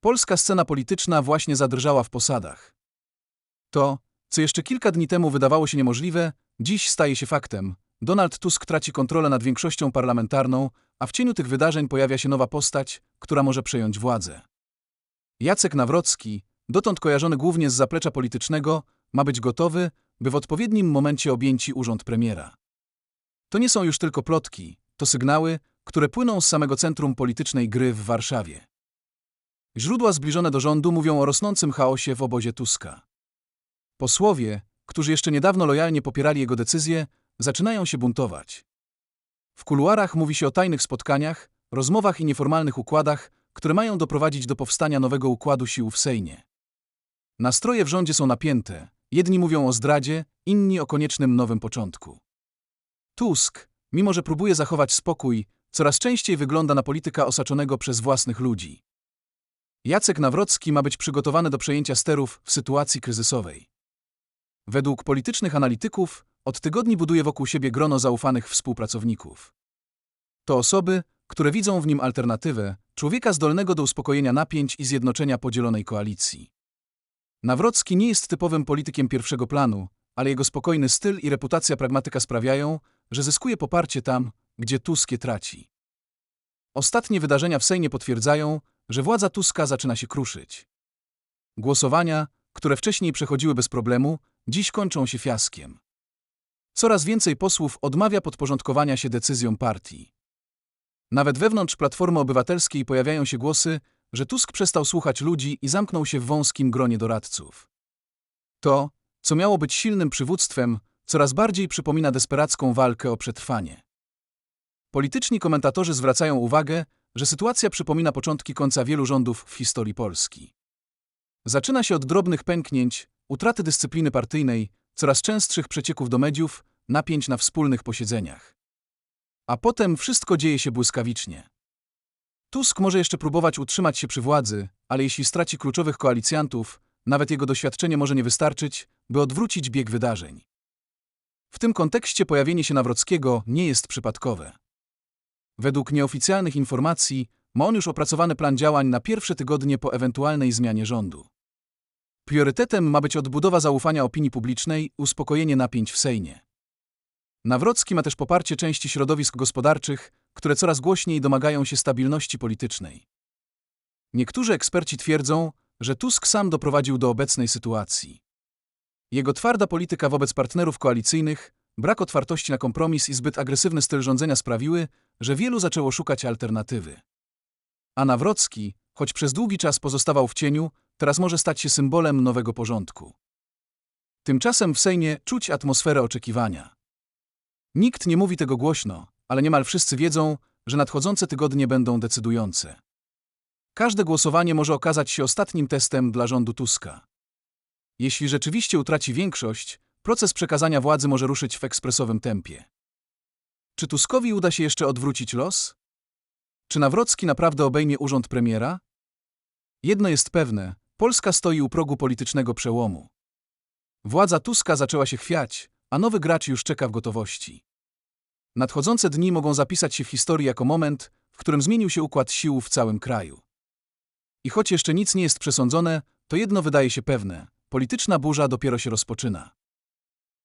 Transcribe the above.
Polska scena polityczna właśnie zadrżała w posadach. To, co jeszcze kilka dni temu wydawało się niemożliwe, dziś staje się faktem. Donald Tusk traci kontrolę nad większością parlamentarną, a w cieniu tych wydarzeń pojawia się nowa postać, która może przejąć władzę. Jacek Nawrocki, dotąd kojarzony głównie z zaplecza politycznego, ma być gotowy, by w odpowiednim momencie objęci urząd premiera. To nie są już tylko plotki, to sygnały, które płyną z samego centrum politycznej gry w Warszawie. Źródła zbliżone do rządu mówią o rosnącym chaosie w obozie Tuska. Posłowie, którzy jeszcze niedawno lojalnie popierali jego decyzje, zaczynają się buntować. W kuluarach mówi się o tajnych spotkaniach, rozmowach i nieformalnych układach, które mają doprowadzić do powstania nowego układu sił w Sejmie. Nastroje w rządzie są napięte, jedni mówią o zdradzie, inni o koniecznym nowym początku. Tusk, mimo że próbuje zachować spokój, coraz częściej wygląda na polityka osaczonego przez własnych ludzi. Jacek Nawrocki ma być przygotowany do przejęcia sterów w sytuacji kryzysowej. Według politycznych analityków od tygodni buduje wokół siebie grono zaufanych współpracowników. To osoby, które widzą w nim alternatywę, człowieka zdolnego do uspokojenia napięć i zjednoczenia podzielonej koalicji. Nawrocki nie jest typowym politykiem pierwszego planu, ale jego spokojny styl i reputacja pragmatyka sprawiają, że zyskuje poparcie tam, gdzie Tusk je traci. Ostatnie wydarzenia w Sejmie potwierdzają, że władza Tuska zaczyna się kruszyć. Głosowania, które wcześniej przechodziły bez problemu, dziś kończą się fiaskiem. Coraz więcej posłów odmawia podporządkowania się decyzjom partii. Nawet wewnątrz Platformy Obywatelskiej pojawiają się głosy, że Tusk przestał słuchać ludzi i zamknął się w wąskim gronie doradców. To, co miało być silnym przywództwem, coraz bardziej przypomina desperacką walkę o przetrwanie. Polityczni komentatorzy zwracają uwagę, że sytuacja przypomina początki końca wielu rządów w historii Polski. Zaczyna się od drobnych pęknięć, utraty dyscypliny partyjnej, coraz częstszych przecieków do mediów, napięć na wspólnych posiedzeniach. A potem wszystko dzieje się błyskawicznie. Tusk może jeszcze próbować utrzymać się przy władzy, ale jeśli straci kluczowych koalicjantów, nawet jego doświadczenie może nie wystarczyć, by odwrócić bieg wydarzeń. W tym kontekście pojawienie się Nawrockiego nie jest przypadkowe. Według nieoficjalnych informacji ma on już opracowany plan działań na pierwsze tygodnie po ewentualnej zmianie rządu. Priorytetem ma być odbudowa zaufania opinii publicznej, uspokojenie napięć w Sejmie. Nawrocki ma też poparcie części środowisk gospodarczych, które coraz głośniej domagają się stabilności politycznej. Niektórzy eksperci twierdzą, że Tusk sam doprowadził do obecnej sytuacji. Jego twarda polityka wobec partnerów koalicyjnych, brak otwartości na kompromis i zbyt agresywny styl rządzenia sprawiły, że wielu zaczęło szukać alternatywy. A Nawrocki, choć przez długi czas pozostawał w cieniu, teraz może stać się symbolem nowego porządku. Tymczasem w Sejmie czuć atmosferę oczekiwania. Nikt nie mówi tego głośno, ale niemal wszyscy wiedzą, że nadchodzące tygodnie będą decydujące. Każde głosowanie może okazać się ostatnim testem dla rządu Tuska. Jeśli rzeczywiście utraci większość, proces przekazania władzy może ruszyć w ekspresowym tempie. Czy Tuskowi uda się jeszcze odwrócić los? Czy Nawrocki naprawdę obejmie urząd premiera? Jedno jest pewne, Polska stoi u progu politycznego przełomu. Władza Tuska zaczęła się chwiać, a nowy gracz już czeka w gotowości. Nadchodzące dni mogą zapisać się w historii jako moment, w którym zmienił się układ sił w całym kraju. I choć jeszcze nic nie jest przesądzone, to jedno wydaje się pewne polityczna burza dopiero się rozpoczyna.